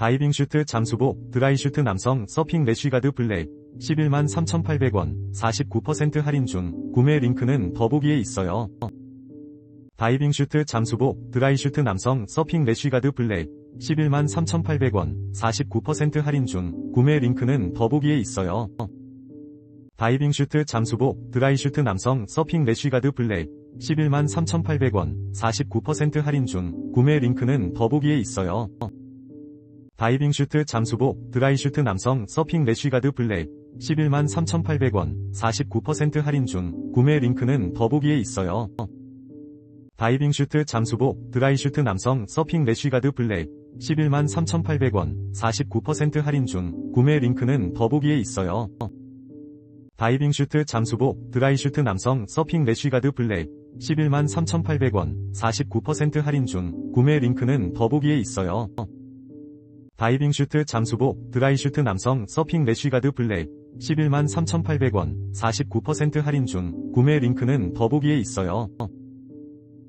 다이빙 슈트 잠수복 드라이 슈트 남성 서핑 래쉬가드 블랙 11만 3,800원 49% 할인 중 구매 링크는 더보기에 있어요. 다이빙 슈트 잠수복 드라이 슈트 남성 서핑 래쉬가드 블랙 11만 3,800원 49% 할인 중 구매 링크는 더보기에 있어요. 다이빙 슈트 잠수복 드라이 슈트 남성 서핑 래쉬가드 블랙 11만 3,800원 49% 할인 중 구매 링크는 더보기에 있어요. 다이빙 슈트 잠수복 드라이 슈트 남성 서핑 래쉬가드 블랙 11만 3,800원 49% 할인 중 구매 링크는 더보기에 있어요. 다이빙 슈트 잠수복 드라이 슈트 남성 서핑 래쉬가드 블랙 11만 3,800원 49% 할인 중 구매 링크는 더보기에 있어요. 다이빙 슈트 잠수복 드라이 슈트 남성 서핑 래쉬가드 블랙 11만 3,800원 49% 할인 중 구매 링크는 더보기에 있어요. 다이빙 슈트 잠수복 드라이 슈트 남성 서핑 래쉬가드 블랙 11만 3,800원 49% 할인 중 구매 링크는 더보기에 있어요.